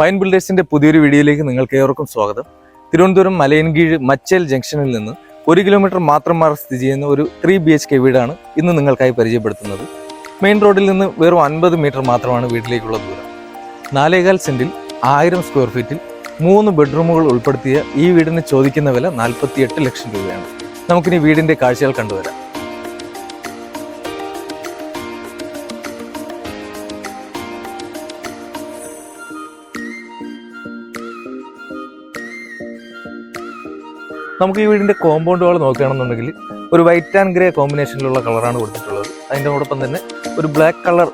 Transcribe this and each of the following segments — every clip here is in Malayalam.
പൈൻ ബിൽഡേഴ്സിന്റെ പുതിയൊരു വീഡിയോയിലേക്ക് നിങ്ങൾക്ക് ഏവർക്കും സ്വാഗതം. തിരുവനന്തപുരം മലയൻകീഴ് മച്ചേൽ ജംഗ്ഷനിൽ നിന്ന് ഒരു കിലോമീറ്റർ മാത്രം മാറി സ്ഥിതി ചെയ്യുന്ന ഒരു ത്രീ ബി എച്ച് കെ വീടാണ് ഇന്ന് നിങ്ങൾക്കായി പരിചയപ്പെടുത്തുന്നത്. മെയിൻ റോഡിൽ നിന്ന് വെറും അൻപത് മീറ്റർ മാത്രമാണ് വീട്ടിലേക്കുള്ള ദൂരം. നാലേകാൽ സെന്റിൽ ആയിരം സ്ക്വയർ ഫീറ്റിൽ മൂന്ന് ബെഡ്റൂമുകൾ ഉൾപ്പെടുത്തിയ ഈ വീടിന് ചോദിക്കുന്ന വില നാൽപ്പത്തിയെട്ട് ലക്ഷം രൂപയാണ്. നമുക്കിനി വീടിന്റെ കാഴ്ചകൾ കണ്ടുവരാം. നമുക്ക് ഈ വീടിന്റെ കോമ്പൗണ്ട് വാൾ നോക്കുകയാണെന്നുണ്ടെങ്കിൽ ഒരു വൈറ്റ് ആൻഡ് ഗ്രേ കോമ്പിനേഷനിലുള്ള കളറാണ് കൊടുത്തിട്ടുള്ളത്. അതിന്റെ കൂടൊപ്പം തന്നെ ഒരു ബ്ലാക്ക് കളർ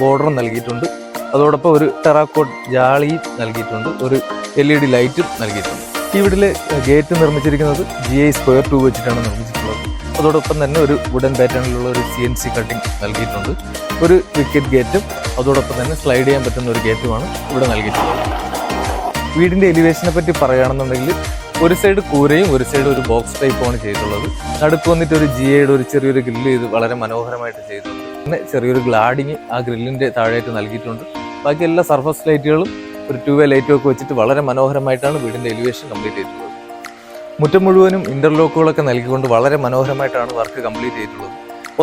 ബോർഡറും നൽകിയിട്ടുണ്ട്. അതോടൊപ്പം ഒരു ടെറാക്കോട്ട് ജാളിയും നൽകിയിട്ടുണ്ട്. ഒരു എൽ ഇ ഡി ലൈറ്റും നൽകിയിട്ടുണ്ട്. ഈ വീട്ടിലെ ഗേറ്റ് നിർമ്മിച്ചിരിക്കുന്നത് ജി ഐ സ്ക്വയർ ടൂ വെച്ചിട്ടാണ് നിർമ്മിച്ചിട്ടുള്ളത്. അതോടൊപ്പം തന്നെ ഒരു വുഡൻ പാറ്റേണിലുള്ള ഒരു സി എൻ സി കട്ടിംഗ് നൽകിയിട്ടുണ്ട്. ഒരു വിക്കറ്റ് ഗേറ്റും അതോടൊപ്പം തന്നെ സ്ലൈഡ് ചെയ്യാൻ പറ്റുന്ന ഒരു ഗേറ്റുമാണ് ഇവിടെ നൽകിയിട്ടുള്ളത്. വീടിന്റെ എലിവേഷനെ പറ്റി പറയുകയാണെന്നുണ്ടെങ്കിൽ ഒരു സൈഡ് കൂരയും ഒരു സൈഡ് ഒരു ബോക്സ് ടൈപ്പുമാണ് ചെയ്തിട്ടുള്ളത്. നടുക്ക് വന്നിട്ട് ഒരു ജിയയുടെ ഒരു ചെറിയൊരു ഗ്രില്ല് ചെയ്ത് വളരെ മനോഹരമായിട്ട് ചെയ്തിട്ടുണ്ട്. പിന്നെ ചെറിയൊരു ഗ്ലാഡിങ് ആ ഗ്രില്ലിന്റെ താഴെയായിട്ട് നൽകിയിട്ടുണ്ട്. ബാക്കി എല്ലാ സർഫസ് ലൈറ്റുകളും ഒരു ടൂ വേ ലൈറ്റും ഒക്കെ വെച്ചിട്ട് വളരെ മനോഹരമായിട്ടാണ് വീടിന്റെ എലിവേഷൻ കംപ്ലീറ്റ് ചെയ്തിട്ടുള്ളത്. മുറ്റം മുഴുവനും ഇന്റർലോക്കുകളൊക്കെ നൽകിക്കൊണ്ട് വളരെ മനോഹരമായിട്ടാണ് വർക്ക് കംപ്ലീറ്റ് ചെയ്തിട്ടുള്ളത്.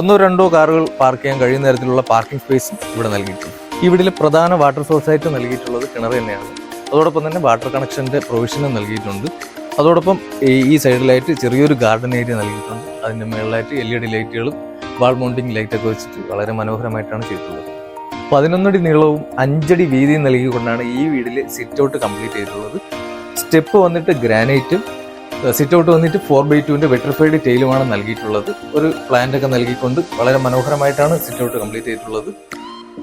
ഒന്നോ രണ്ടോ കാറുകൾ പാർക്ക് ചെയ്യാൻ കഴിയുന്ന തരത്തിലുള്ള പാർക്കിംഗ് സ്പേസും ഇവിടെ നൽകിയിട്ടുണ്ട്. വീട്ടിലെ പ്രധാന വാട്ടർ സോഴ്സായിട്ട് നൽകിയിട്ടുള്ളത് കിണർ തന്നെയാണ്. അതോടൊപ്പം തന്നെ വാട്ടർ കണക്ഷന്റെ പ്രൊവിഷനും നൽകിയിട്ടുണ്ട്. അതോടൊപ്പം ഈ- സൈഡിലായിട്ട് ചെറിയൊരു ഗാർഡൻ ഏരിയ നൽകിയിട്ടുണ്ട്. അതിന്റെ മുകളിലായിട്ട് എൽ ഇ ഡി ലൈറ്റുകളും വാൾ മൗണ്ടിങ് ലൈറ്റൊക്കെ വെച്ചിട്ട് വളരെ മനോഹരമായിട്ടാണ് ചെയ്തിട്ടുള്ളത്. പതിനൊന്നടി നീളവും അഞ്ചടി വീതിയും നൽകിക്കൊണ്ടാണ് ഈ വീടിൽ സിറ്റ് ഔട്ട് കംപ്ലീറ്റ് ചെയ്തിട്ടുള്ളത്. സ്റ്റെപ്പ് വന്നിട്ട് ഗ്രാനൈറ്റും സിറ്റ് ഔട്ട് വന്നിട്ട് ഫോർ ബൈ ടുവിന്റെ വെട്രിഫൈഡ് ടൈലുമാണ് നൽകിയിട്ടുള്ളത്. ഒരു പ്ലാന്റൊക്കെ നൽകിക്കൊണ്ട് വളരെ മനോഹരമായിട്ടാണ് സിറ്റ് ഔട്ട് കംപ്ലീറ്റ് ചെയ്തിട്ടുള്ളത്.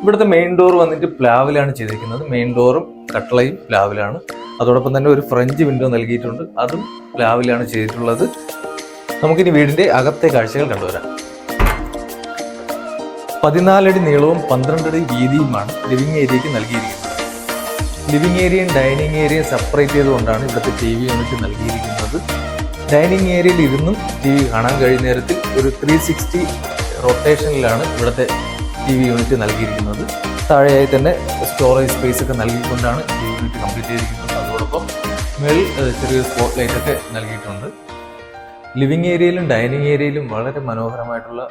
ഇവിടുത്തെ മെയിൻ ഡോർ വന്നിട്ട് പ്ലാവിലാണ് ചെയ്തിരിക്കുന്നത്. മെയിൻ ഡോറും കട്ടളയും പ്ലാവിലാണ്. അതോടൊപ്പം തന്നെ ഒരു ഫ്രഞ്ച് വിൻഡോ നൽകിയിട്ടുണ്ട്. അതും പ്ലാവിലാണ് ചെയ്തിട്ടുള്ളത്. നമുക്കിനി വീടിന്റെ അകത്തെ കാഴ്ചകൾ കണ്ടുവരാം. പതിനാലടി നീളവും പന്ത്രണ്ടടി വീതിയുമാണ് ലിവിംഗ് ഏരിയയ്ക്ക് നൽകിയിരിക്കുന്നത്. ലിവിംഗ് ഏരിയയും ഡൈനിങ് ഏരിയയും സെപ്പറേറ്റ് ചെയ്തുകൊണ്ടാണ് ഇവിടുത്തെ ടി വി യൂണിറ്റ് നൽകിയിരിക്കുന്നത്. ഡൈനിങ് ഏരിയയിൽ ഇരുന്നും ടി വി കാണാൻ കഴിയുന്ന ഒരു ത്രീ സിക്സ്റ്റി റൊട്ടേഷനിലാണ് ഇവിടുത്തെ ടി വി യൂണിറ്റ് നൽകിയിരിക്കുന്നത്. താഴെയായി തന്നെ സ്റ്റോറേജ് സ്പേസ് ഒക്കെ നൽകിക്കൊണ്ടാണ് ടി വി യൂണിറ്റ് കംപ്ലീറ്റ് ചെയ്തിരിക്കുന്നത്. ഏഹ്, ചെറിയൊരു സ്പോട്ട് ലൈറ്റ് ഒക്കെ നൽകിയിട്ടുണ്ട്. ലിവിംഗ് ഏരിയയിലും ഡൈനിങ് ഏരിയയിലും വളരെ മനോഹരമായിട്ടുള്ള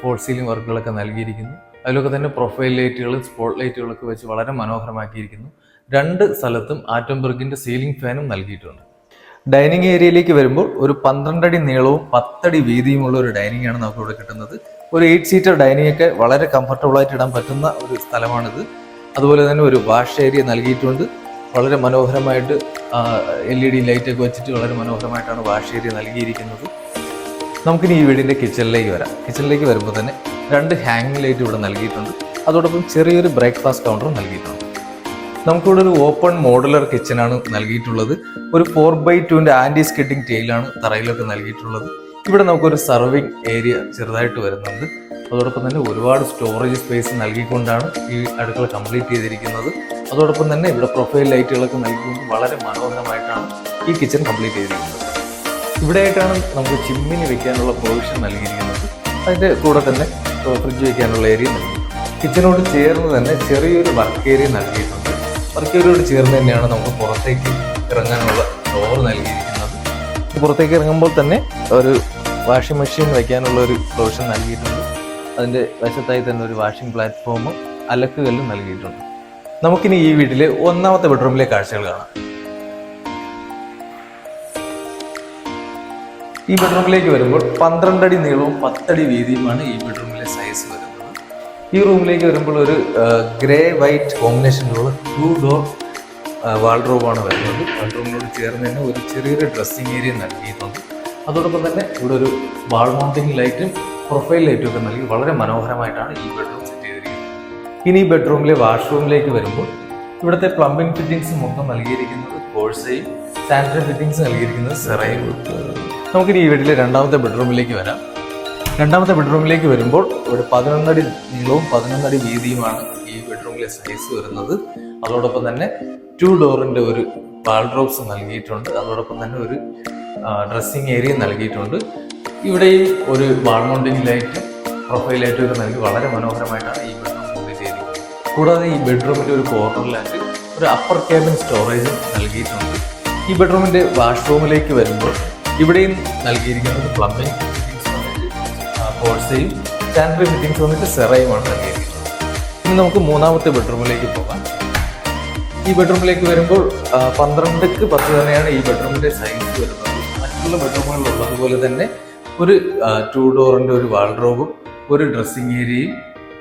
ഫോൾ സീലിംഗ് വർക്കുകളൊക്കെ നൽകിയിരിക്കുന്നു. അതിലൊക്കെ തന്നെ പ്രൊഫൈൽ ലൈറ്റുകളും സ്പോട്ട് ലൈറ്റുകളൊക്കെ വെച്ച് വളരെ മനോഹരമാക്കിയിരിക്കുന്നു. രണ്ട് സ്ഥലത്തും ആറ്റംബർഗിന്റെ സീലിംഗ് ഫാനും നൽകിയിട്ടുണ്ട്. ഡൈനിങ് ഏരിയയിലേക്ക് വരുമ്പോൾ ഒരു പന്ത്രണ്ടടി നീളവും പത്തടി വീതിയുമുള്ള ഒരു ഡൈനിങ് ആണ് നമുക്ക് ഇവിടെ കിട്ടുന്നത്. ഒരു എയ്റ്റ് സീറ്റർ ഡൈനിങ് ഒക്കെ വളരെ കംഫർട്ടബിൾ ആയിട്ട് ഇടാൻ പറ്റുന്ന ഒരു സ്ഥലമാണിത്. അതുപോലെ തന്നെ ഒരു വാഷ് ഏരിയ നൽകിയിട്ടുണ്ട്. വളരെ മനോഹരമായിട്ട് എൽ ഇ ഡി ലൈറ്റ് ഒക്കെ വെച്ചിട്ട് വളരെ മനോഹരമായിട്ടാണ് വാഷ് ഏരിയ നൽകിയിരിക്കുന്നത്. നമുക്കിനി ഈ വീടിന്റെ കിച്ചണിലേക്ക് വരാം. കിച്ചണിലേക്ക് വരുമ്പോൾ തന്നെ രണ്ട് ഹാങ്ങിങ് ലൈറ്റ് ഇവിടെ നൽകിയിട്ടുണ്ട്. അതോടൊപ്പം ചെറിയൊരു ബ്രേക്ക്ഫാസ്റ്റ് കൗണ്ടറും നൽകിയിട്ടുണ്ട്. നമുക്കിവിടെ ഒരു ഓപ്പൺ മോഡുലർ കിച്ചനാണ് നൽകിയിട്ടുള്ളത്. ഒരു ഫോർ ബൈ ടുവിന്റെ ആന്റി സ്കിഡിങ് ടൈലാണ് തറയിലൊക്കെ നൽകിയിട്ടുള്ളത്. ഇവിടെ നമുക്കൊരു സർവിങ് ഏരിയ ചെറുതായിട്ട് വരുന്നുണ്ട്. അതോടൊപ്പം തന്നെ ഒരുപാട് സ്റ്റോറേജ് സ്പേസ് നൽകിക്കൊണ്ടാണ് ഈ അടുക്കള കംപ്ലീറ്റ് ചെയ്തിരിക്കുന്നത്. അതോടൊപ്പം തന്നെ ഇവിടെ പ്രൊഫൈൽ ലൈറ്റുകളൊക്കെ നൽകിക്കൊണ്ട് വളരെ മനോഹരമായിട്ടാണ് ഈ കിച്ചൺ കംപ്ലീറ്റ് ചെയ്തിരിക്കുന്നത്. ഇവിടെയായിട്ടാണ് നമുക്ക് ചിമ്മിനി വെക്കാനുള്ള പ്രൊവിഷൻ നൽകിയിരിക്കുന്നത്. അതിന്റെ കൂടെ തന്നെ ഫ്രിഡ്ജ് വെക്കാനുള്ള ഏരിയ നൽകി. കിച്ചനോട് ചേർന്ന് തന്നെ ചെറിയൊരു വർക്ക് ഏരിയ നൽകിയിട്ടുണ്ട്. വർക്ക് ഏരിയയോട് ചേർന്ന് തന്നെയാണ് നമുക്ക് പുറത്തേക്ക് ഇറങ്ങാനുള്ള ഡോർ നൽകിയിരിക്കുന്നത്. പുറത്തേക്ക് ഇറങ്ങുമ്പോൾ തന്നെ ഒരു വാഷിംഗ് മെഷീൻ വയ്ക്കാനുള്ള ഒരു പ്രൊവിഷൻ നൽകിയിട്ടുണ്ട്. അതിന്റെ വശത്തായി തന്നെ ഒരു വാഷിംഗ് പ്ലാറ്റ്ഫോം അലക്കുകല്ലും നൽകിയിട്ടുണ്ട്. നമുക്കിനി ഈ വീട്ടിലെ ഒന്നാമത്തെ ബെഡ്റൂമിലെ കാഴ്ചകൾ കാണാം. ഈ ബെഡ്റൂമിലേക്ക് വരുമ്പോൾ പന്ത്രണ്ടടി നീളവും പത്തടി വീതിയുമാണ് ഈ ബെഡ്റൂമിലെ സൈസ് വരുന്നത്. ഈ റൂമിലേക്ക് വരുമ്പോൾ ഒരു ഗ്രേ വൈറ്റ് കോമ്പിനേഷനിലുള്ള ടു ഡോർ വാൾഡ്രോബാണ് വരുന്നത്. വാൾഡ്രോബിനോട് ചേർന്ന് തന്നെ ഒരു ചെറിയൊരു ഡ്രസ്സിങ് ഏരിയ നൽകിയിട്ടുണ്ട്. അതോടൊപ്പം തന്നെ ഇവിടെ ഒരു വാൾ മൗണ്ടിങ് ലൈറ്റും പ്രൊഫൈൽ ലൈറ്റൊക്കെ നൽകി വളരെ മനോഹരമായിട്ടാണ് ഈ ബെഡ്റൂം സെറ്റ് ചെയ്തിരിക്കുന്നത്. ഇനി ഈ ബെഡ്റൂമിലെ വാഷ്റൂമിലേക്ക് വരുമ്പോൾ ഇവിടുത്തെ പ്ലംബിംഗ് ഫിറ്റിംഗ്സ് മൊത്തം നൽകിയിരിക്കുന്നത് കോഴ്സയും സാനിറ്ററി ഫിറ്റിംഗ്സ് നൽകിയിരിക്കുന്നത് സെറയും നമുക്കിനി ഈ വീട്ടിലെ രണ്ടാമത്തെ ബെഡ്റൂമിലേക്ക് വരാം. രണ്ടാമത്തെ ബെഡ്റൂമിലേക്ക് വരുമ്പോൾ ഇവിടെ പതിനൊന്നടി നീളവും പതിനൊന്നടി വീതിയുമാണ് ഈ ബെഡ്റൂമിലെ സൈസ് വരുന്നത്. അതോടൊപ്പം തന്നെ ടു ഡോറിന്റെ ഒരു വാൾഡ്രോപ്സ് നൽകിയിട്ടുണ്ട്. അതോടൊപ്പം തന്നെ ഒരു ഡ്രസ്സിങ് ഏരിയ നൽകിയിട്ടുണ്ട്. ഇവിടെയും ഒരു ലൈറ്റ് പ്രൊഫൈൽ ലൈറ്റും ഒക്കെ നൽകി വളരെ മനോഹരമായിട്ടാണ് ഈ ബെഡ്റൂം മൂവ് ചെയ്തിരിക്കുന്നത്. കൂടാതെ ഈ ബെഡ്റൂമിന്റെ ഒരു കോർണറിലായിട്ട് ഒരു അപ്പർ ക്യാബിൻ സ്റ്റോറേജും നൽകിയിട്ടുണ്ട്. ഈ ബെഡ്റൂമിന്റെ വാഷ്റൂമിലേക്ക് വരുമ്പോൾ ഇവിടെയും നൽകിയിരിക്കുന്നത് പ്ലംബിംഗ് ഫിറ്റിംഗ്സ് വന്നിട്ട് കോഴ്സയും സാനിറ്ററി ഫിറ്റിംഗ്സ് വന്നിട്ട് സെറയുമാണ് നൽകിയിരിക്കുന്നത്. ഇനി നമുക്ക് മൂന്നാമത്തെ ബെഡ്റൂമിലേക്ക് പോകാം. ഈ ബെഡ്റൂമിലേക്ക് വരുമ്പോൾ പന്ത്രണ്ടക്ക് പത്ത് തന്നെയാണ് ഈ ബെഡ്റൂമിന്റെ സൈസ് വരുന്നത്. മറ്റുള്ള ബെഡ്റൂമുകളിൽ ഉള്ളതുപോലെ തന്നെ ഒരു ടു ഡോറിന്റെ ഒരു വാൾഡ്രോബും ഒരു ഡ്രസ്സിങ് ഏരിയയും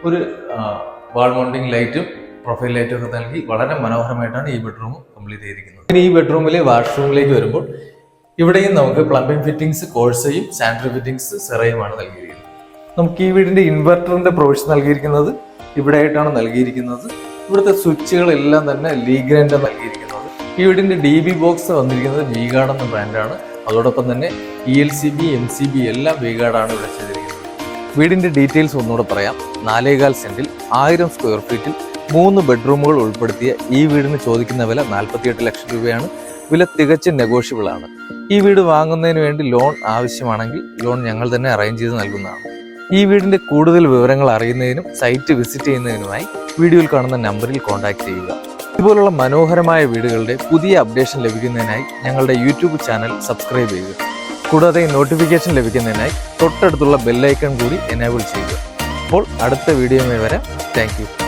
ഒരു വാൾ മൗണ്ടിങ് ലൈറ്റും പ്രൊഫൈൽ ലൈറ്റും ഒക്കെ നൽകി വളരെ മനോഹരമായിട്ടാണ് ഈ ബെഡ്റൂം കംപ്ലീറ്റ് ചെയ്തിരിക്കുന്നത്. ഇനി ഈ ബെഡ്റൂമിലെ വാഷ്റൂമിലേക്ക് വരുമ്പോൾ ഇവിടെയും നമുക്ക് പ്ലംബിംഗ് ഫിറ്റിംഗ്സ് കോഴ്സയും സാനിറ്ററി ഫിറ്റിംഗ്സ് സെറയുമാണ് നൽകിയിരിക്കുന്നത്. നമുക്ക് ഈ വീടിന്റെ ഇൻവെർട്ടറിന്റെ പ്രൊവിഷൻ നൽകിയിരിക്കുന്നത് ഇവിടെ ആയിട്ടാണ് നൽകിയിരിക്കുന്നത്. ഇവിടുത്തെ സ്വിച്ചുകളെല്ലാം തന്നെ ലീഗ്രാൻഡ് നൽകിയിരിക്കുന്നത്. ഈ വീടിന്റെ ഡി ബി ബോക്സ് വന്നിരിക്കുന്നത് വീഗാർഡ് എന്ന ബ്രാൻഡാണ് അതോടൊപ്പം തന്നെ E L C B M C B എല്ലാം വീഗാർഡാണ് ഇവിടെ ചെയ്തിരിക്കുന്നത്. വീടിന്റെ ഡീറ്റെയിൽസ് ഒന്നുകൂടെ പറയാം. നാലേകാൽ സെന്റിൽ ആയിരം സ്ക്വയർ ഫീറ്റിൽ മൂന്ന് ബെഡ്റൂമുകൾ ഉൾപ്പെടുത്തിയ ഈ വീടിന് ചോദിക്കുന്ന വില നാൽപ്പത്തിയെട്ട് ലക്ഷം രൂപയാണ്. വില തികച്ചും നെഗോഷ്യബിൾ ആണ്. ഈ വീട് വാങ്ങുന്നതിന് വേണ്ടി ലോൺ ആവശ്യമാണെങ്കിൽ ലോൺ ഞങ്ങൾ തന്നെ അറേഞ്ച് ചെയ്ത് നൽകുന്നതാണ്. ഈ വീടിന്റെ കൂടുതൽ വിവരങ്ങൾ അറിയുന്നതിനും സൈറ്റ് വിസിറ്റ് ചെയ്യുന്നതിനുമായി വീഡിയോയിൽ കാണുന്ന നമ്പറിൽ കോൺടാക്ട് ചെയ്യുക. ഇതുപോലുള്ള മനോഹരമായ വീടുകളുടെ പുതിയ അപ്ഡേഷൻ ലഭിക്കുന്നതിനായി ഞങ്ങളുടെ യൂട്യൂബ് ചാനൽ സബ്സ്ക്രൈബ് ചെയ്യുക. കൂടാതെ നോട്ടിഫിക്കേഷൻ ലഭിക്കുന്നതിനായി തൊട്ടടുത്തുള്ള ബെല്ലൈക്കൺ കൂടി എനേബിൾ ചെയ്യുക. അപ്പോൾ അടുത്ത വീഡിയോയുമായി വരാം. താങ്ക്